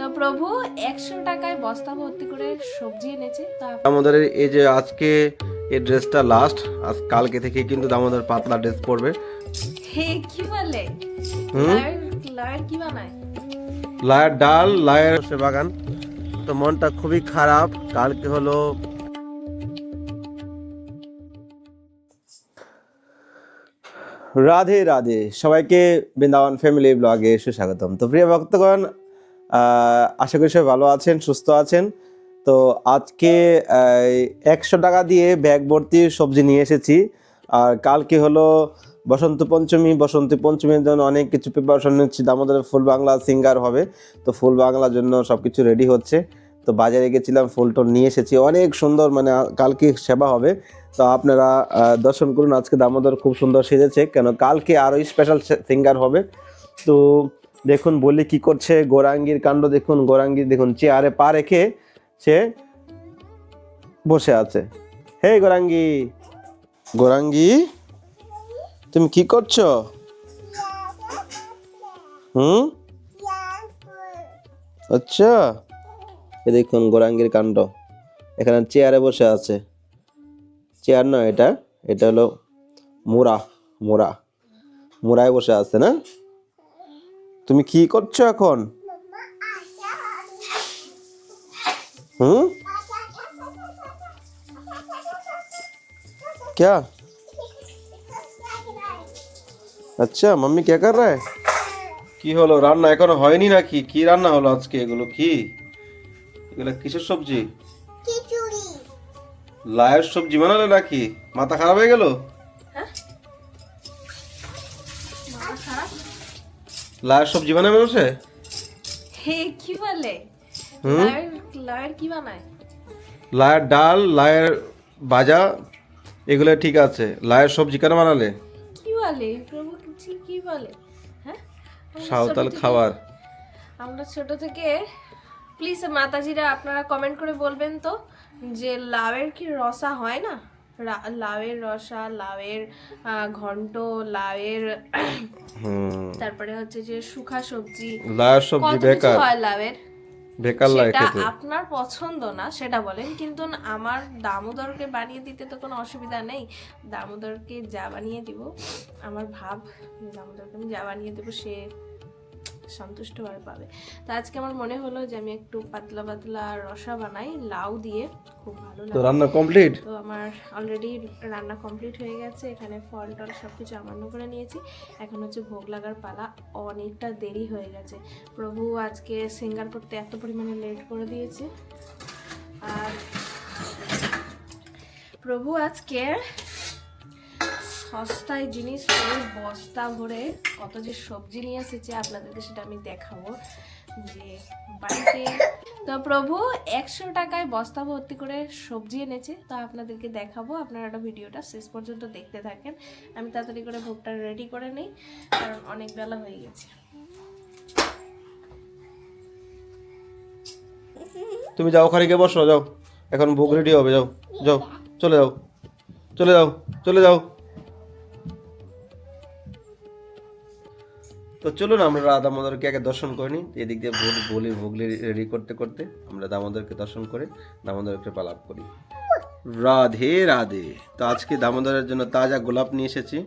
তো প্রভু একশো টাকায় বস্তা ভর্তি করে সবজি এনেছে আমাদের এই যে আজকে এই ড্রেসটা লাস্ট আজ কালকে থেকে কিন্তু দামোদর পাতলা ড্রেস পরবে। হে কি বলে? লায়ের কি বানায়? লায়ের ডাল লায়ের সে বাগান। তো মনটা খুবই খারাপ কালকে হলো রাধে রাধে। সবাইকে বৃন্দাবন ফ্যামিলি ব্লগে সুস্বাগতম। তো প্রিয় ভক্তগণ আশা করি সবাই ভালো আছেন, সুস্থ আছেন। তো আজকে একশো টাকা দিয়ে ব্যাগ ভর্তি সবজি নিয়ে এসেছি। আর কালকে হলো বসন্ত পঞ্চমী। বসন্ত পঞ্চমীর জন্য অনেক কিছু প্রিপারেশন নিচ্ছি। আমাদের ফুল বাংলা সিঙ্গার হবে। তো ফুল বাংলার জন্য সব কিছু রেডি হচ্ছে। তো বাজারে গেছিলাম, ফুল টুল নিয়ে এসেছি। অনেক সুন্দর মানে কালকে সেবা হবে। তো আপনারা দর্শন করুন, আজকে দামোদর খুব সুন্দর সেজেছে। কেন কালকে আরও স্পেশাল সিঙ্গার হবে। তো দেখুন, বলি কি করছে? গোরাঙ্গির কাণ্ড দেখুন গোরাঙ্গি দেখুন, চেয়ারে পা রেখে সে বসে আছে। হে গোরাঙ্গি! গোরাঙ্গি, তুমি কি করছ? হুম? আচ্ছা। এ দেখুন, গোরাঙ্গির কাণ্ড। এখানে চেয়ারে বসে আছে। চেয়ার নয় এটা এটা হলো মোড়া মোড়া। মোড়ায় বসে আছে, না? তুমি কি করছ এখন? হুম? क्या আচ্ছা মাম্মি কে কর রা? কি হলো রান্না এখনও হয়নি নাকি? কি রান্না হলো আজকে এগুলো কি? এগুলো কিসের সবজি? লায়ের সবজি বানালে নাকি? মাথা খারাপ হয়ে গেল? লায়ের সবজি বানাবে বসে হে কি বলে? হুম? লায়ের লায়ের কি বানায়? লায়ের ডাল লায়ের ভাজা এগুলো ঠিক আছে। লায়ের সবজি কেন বানালে? কি বলে? প্রভু কি বলে? হ্যাঁ? সাঁওতাল খাবার আমরা ছোট থেকে প্লিজ মাতাজিরা আপনারা কমেন্ট করে বলবেন তো যে লাউয়ের কি রসা হয় না? লাউয়ের রসা লাউয়ের ঘন্ট লাউয়ের তারপরে হচ্ছে যে শুখা সবজি। লায়ের সবজি কত কিছু বেকার। হয় লাউয়ের? বেকার লাগে সেটা খেতে আপনার পছন্দ না সেটা বলেন কিন্তু আমার দামোদরকে বানিয়ে দিতে তো কোনো অসুবিধা নেই। দামোদরকে যা বানিয়ে দিব আমার ভাব দামোদরকে আমি যা বানিয়ে দেবো সে সন্তুষ্টভাবে পাবে। তো আজকে আমার মনে হলো যে আমি একটু পাতলা পাতলা রসা বানাই লাউ দিয়ে। খুব ভালো তো লাগে। রান্না কমপ্লিট তো আমার অলরেডি রান্না কমপ্লিট হয়ে গেছে। এখানে ফল টল সব কিছু আমান্য করে নিয়েছি। এখন হচ্ছে ভোগ লাগার পালা। অনেকটা দেরি হয়ে গেছে। প্রভু আজকে সিঙ্গার করতে এত পরিমাণে লেট করে দিয়েছে। আর প্রভু আজকে সস্তায় জিনিস বস্তা ভরে কত যে সবজি নিয়ে এসেছে, আপনাদেরকে সেটা আমি দেখাবো। যে বাড়িতে তো প্রভু, একশো টাকায় বস্তা ভর্তি করে সবজি এনেছে, তো আপনাদেরকে দেখাবো। আপনারা একটা ভিডিওটা শেষ পর্যন্ত দেখতে থাকেন। আমি তাড়াতাড়ি করে ভোগটা রেডি করে নিই, কারণ অনেক বেলা হয়ে গেছে। তুমি যাও, ওখানে গিয়ে বসো, যাও। এখন ভোগ রেডি হবে, যাও। যাও, চলে যাও। চলে যাও চলে যাও। তো চলুন আমরা রাধা দামোদরকে আগে দর্শন করে নিই। এদিক দিয়ে ভোগ বলি ভোগলি রেডি করতে করতে আমরা দামোদরকে দর্শন করে দামোদরকে পালাপ করি। রাধে রাধে। তো আজকে দামোদরের জন্য তাজা গোলাপ নিয়ে এসেছি।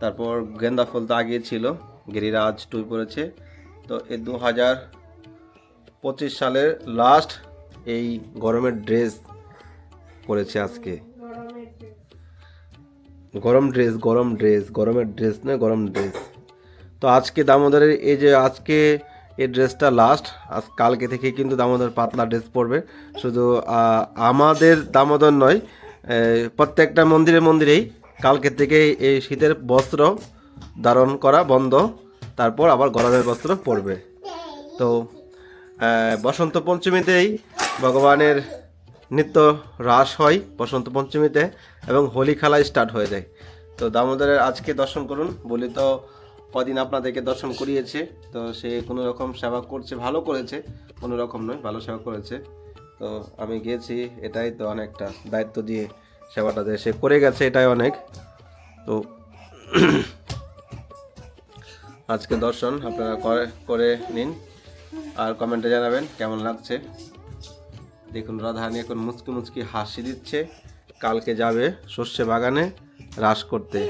তারপর গেন্দা ফুল তো আগে ছিল গিরিরাজ টুই পড়েছে। তো এ দু হাজার পঁচিশ সালের লাস্ট এই গরমের ড্রেস পরেছে আজকে। গরম ড্রেস গরম ড্রেস গরমের ড্রেস নয় গরম ড্রেস তো আজকে দামোদরের এই যে আজকে এই ড্রেসটা লাস্ট আজ কালকে থেকে কিন্তু দামোদর পাতলা ড্রেস পরবে। শুধু আমাদের দামোদর নয় প্রত্যেকটা মন্দিরে মন্দিরেই কালকে থেকে এই শীতের বস্ত্র ধারণ করা বন্ধ, তারপর আবার গরমের বস্ত্র পরবে। তো বসন্ত পঞ্চমীতেই ভগবানের নিত্য হ্রাস হয় বসন্ত পঞ্চমীতে এবং হোলি খেলা স্টার্ট হয়ে যায়। তো দামোদরের আজকে দর্শন করুন বলি তো কদিন আপনাদেরকে দর্শন করিয়েছে, তো সে কোনো রকম সেবা করছে, ভালো করেছে, কোনো রকম নয়, ভালো সেবা করেছে। তো আমি গিয়েছি, এটাই তো অনেকটা দায়িত্ব দিয়ে সেবাটা দিয়ে সে করে গেছে, এটাই অনেক। তো আজকে দর্শন আপনারা করে করে নিন, আর কমেন্টে জানাবেন কেমন লাগছে। দেখুন রাধারানী এখন মুচকি মুচকি হাসি দিচ্ছে। কালকে যাবে সর্ষে বাগানে রাস করতে।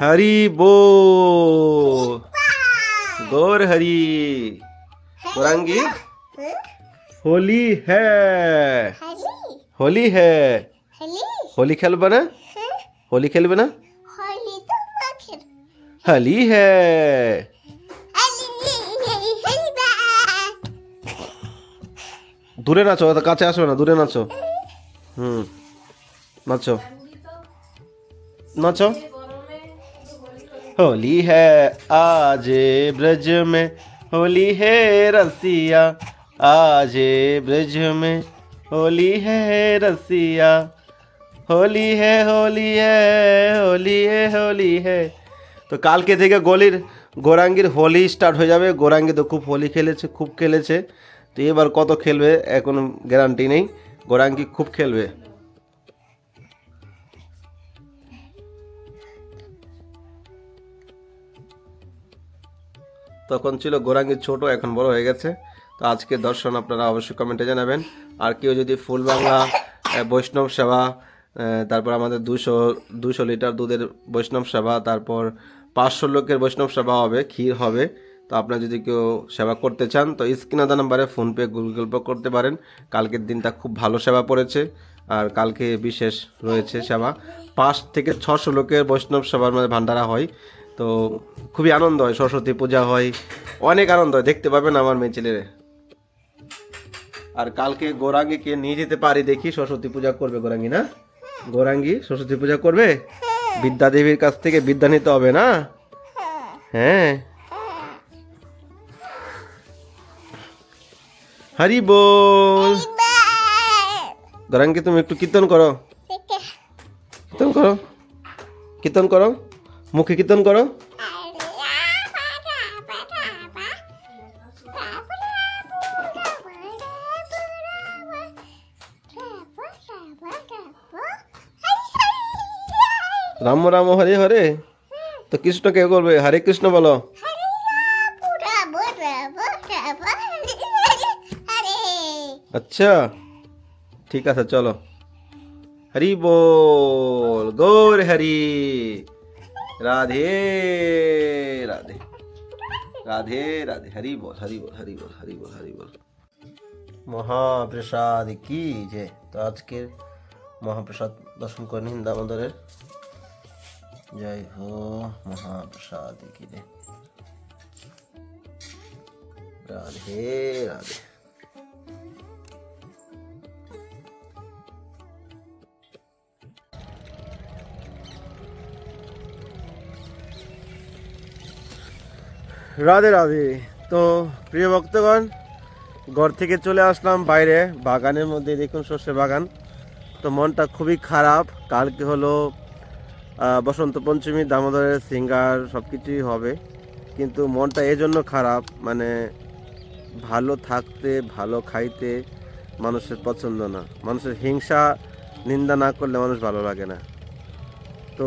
হরি বো গৌর হরি গোরাঙ্গি হোলি হ্যাঁ হোলি হ্যাঁ হোলি খেলবে না হোলি খেলবে না হোলি হ্যাঁ দূরে নাচো কাছে আসবে না দূরে নাচো হুম নাচো নাচো होली है आज ब्रज में होली है रसिया आज ब्रज में होली है रसिया होली है होली है होली है होली है তো কালকে থেকে গলির গোরাঙ্গির হোলি স্টার্ট হয়ে যাবে গোরাঙ্গি তো খুব হোলি খেলেছে খুব খেলেছে তো এবার কত খেলবে এখন গ্যারান্টি নেই গোরাঙ্গি খুব খেলবে তখন ছিল গোরাঙ্গি ছোট, এখন বড় হয়ে গেছে। তো আজকে দর্শন আপনারা অবশ্যই কমেন্টে জানাবেন। আর কেউ যদি ফুল বাংলা বৈষ্ণব সেবা তারপর আমাদের দুশো দুশো লিটার দুধের বৈষ্ণব সেবা, তারপর পাঁচশো লোকের বৈষ্ণব সেবা হবে, ক্ষীর হবে। তো আপনারা যদি কেউ সেবা করতে চান, তো স্ক্রিনাদা নাম্বারে ফোনপে, গুগল পে করতে পারেন। কালকের দিনটা খুব ভালো সেবা পড়েছে, আর কালকে বিশেষ রয়েছে সেবা। পাঁচ থেকে ছশো লোকের বৈষ্ণব সেবার মধ্যে ভান্ডারা হয়। তো খুবই আনন্দ হয় সরস্বতী পূজা হয় অনেক আনন্দ হয়। দেখতে পাবেন আমার মেয়ে ছেলেরে। আর কালকে গোরাঙ্গিকে নিয়ে যেতে পারি দেখি সরস্বতী পূজা করবে গোরাঙ্গি না? গোরাঙ্গি সরস্বতী পূজা করবে? বিদ্যা দেবীর কাছ থেকে বিদ্যা নিতে হবে না? হ্যাঁ। হরি বল। গোরাঙ্গি তুমি একটু কীর্তন করো। কীর্তন করো। কীর্তন করো। মুখে কীর্তন করো। রাম রাম, হরে হরে। তো কৃষ্ণ কে করবে? হরে কৃষ্ণ বলো। আচ্ছা ঠিক আছে, চলো। হরি বল, গৌর হরি। রাধে রাধে। রাধে রাধে। হরি বল হরি বল হরি বল হরি বল হরি বল। মহাপ্রসাদ কি যে? তো আজকের মহাপ্রসাদ দর্শন করে নিন জয় হো মহাপ্রসাদ কি রে রাধে রাধে। রাধে রাধে। তো প্রিয় ভক্তগণ, ঘর থেকে চলে আসলাম বাইরে, বাগানের মধ্যে দেখুন সর্ষে বাগান। তো মনটা খুবই খারাপ। কালকে হলো বসন্ত পঞ্চমী, দামোদরের সিঙ্গার সব কিছুই হবে। কিন্তু মনটা এজন্য খারাপ মানে ভালো থাকতে, ভালো খাইতে মানুষের পছন্দ না। মানুষের হিংসা, নিন্দা না করলে মানুষ ভালো লাগে না। তো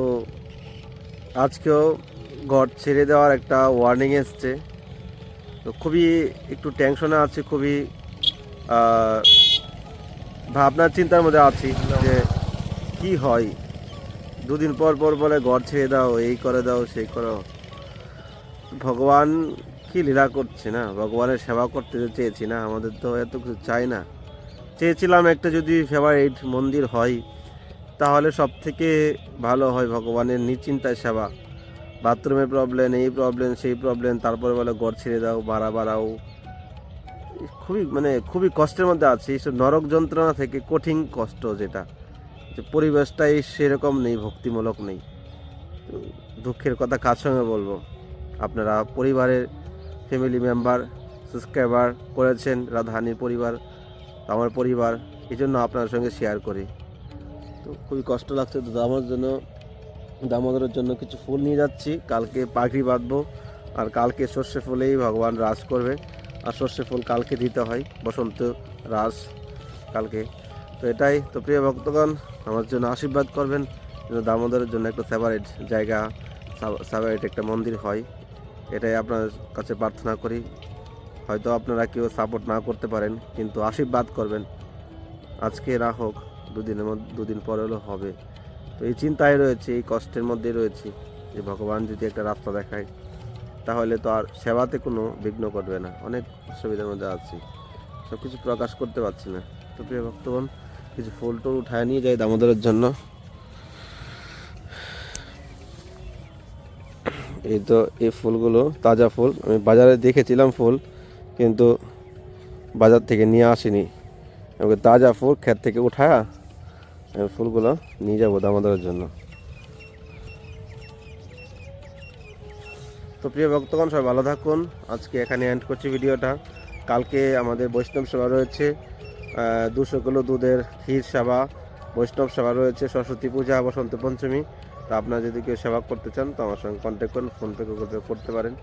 আজকেও ঘর ছেড়ে দেওয়ার একটা ওয়ার্নিং এসছে। তো খুবই একটু টেনশনে আছি, খুবই ভাবনা, চিন্তার মধ্যে আছি যে কি হয়। দুদিন পর পর বলে ঘর ছেড়ে দাও, এই করে দাও, সেই করো। ভগবান কি লীলা করছে না? ভগবানের সেবা করতে চেয়েছি না, আমাদের তো এত কিছু চাই না। চেয়েছিলাম একটা যদি ফেভারিট মন্দির হয়, তাহলে সব থেকে ভালো হয় ভগবানের নিশ্চিন্তায় সেবা। বাথরুমের প্রবলেম এই প্রবলেম সেই প্রবলেম তারপরে বলে ঘর ছেড়ে দাও বাড়া বাড়াও। খুবই মানে খুবই কষ্টের মধ্যে আছে। এইসব নরক যন্ত্রণা থেকে কঠিন কষ্ট যেটা। যে পরিবেশটাই সেরকম নেই, ভক্তিমূলক নেই। দুঃখের কথা কার সঙ্গে বলব? আপনারা পরিবারের ফ্যামিলি মেম্বার সাবস্ক্রাইবার করেছেন, রাধাহানির পরিবার, আমার পরিবার, এই জন্য আপনার সঙ্গে শেয়ার করি। তো খুবই কষ্ট লাগছে, তো আমার জন্য দামোদরের জন্য কিছু ফুল নিয়ে যাচ্ছি। কালকে পাখি বাঁধবো আর কালকে সর্ষে ফুলেই ভগবান রাজ করবে। আর সর্ষে ফুল কালকে দিতে হয়, বসন্ত রাস কালকে। তো এটাই। তো প্রিয় ভক্তগণ, আমার জন্য আশীর্বাদ করবেন দামোদরের জন্য একটা ফেভারিট জায়গা ফেভারিট একটা মন্দির হয়। এটাই আপনার কাছে প্রার্থনা করি। হয়তো আপনারা কেউ সাপোর্ট না করতে পারেন, কিন্তু আশীর্বাদ করবেন। আজকে না হোক, দুদিনের মধ্যে দুদিন পরে হলেও হবে। তো এই চিন্তায় রয়েছে, এই কষ্টের মধ্যে রয়েছে যে ভগবান যদি একটা রাস্তা দেখায়, তাহলে তো আর সেবাতে কোনো বিঘ্ন ঘটবে না। অনেক অসুবিধার মধ্যে আছি। সব কিছু প্রকাশ করতে পারছি না। তো প্রিয় ভক্তগণ, কিছু ফুল টুল উঠায় নিয়ে যাই দামোদরের জন্য। এই তো এই ফুলগুলো তাজা ফুল। আমি বাজারে দেখেছিলাম ফুল, কিন্তু বাজার থেকে নিয়ে আসিনি। আমাকে তাজা ফুল ক্ষেত থেকে উঠায়া ফুলগুলো নিয়ে যাব দামোদরের জন্য। তো প্রিয় ভক্তগণ, সবাই ভালো থাকুন। আজকে এখানে এন্ড করছি ভিডিওটা। কালকে আমাদের বৈষ্ণব সেবা রয়েছে। দুশো কিলো দুধের ক্ষীর সেবা, বৈষ্ণব সেবা রয়েছে, সরস্বতী পূজা, বসন্ত পঞ্চমী। তা আপনারা যদি কেউ সেবা করতে চান, তো আমার সঙ্গে কন্ট্যাক্ট করুন ফোনপে গুগল করতে পারেন।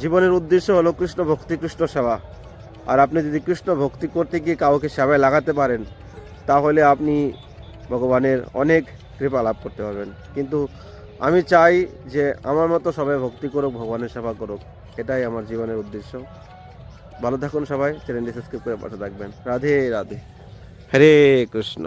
জীবনের উদ্দেশ্য হলো কৃষ্ণ ভক্তি, কৃষ্ণ সেবা। আর আপনি যদি কৃষ্ণ ভক্তি করতে গিয়ে কাউকে সেবায় লাগাতে পারেন, তাহলে আপনি ভগবানের অনেক কৃপা লাভ করতে পারবেন। কিন্তু আমি চাই যে আমার মতো সবাই ভক্তি করুক, ভগবানের সেবা করুক। এটাই আমার জীবনের উদ্দেশ্য। ভালো থাকুন সবাই। চ্যানেলটি সাবস্ক্রাইব করে পাশে থাকবেন। রাধে রাধে। হরে কৃষ্ণ।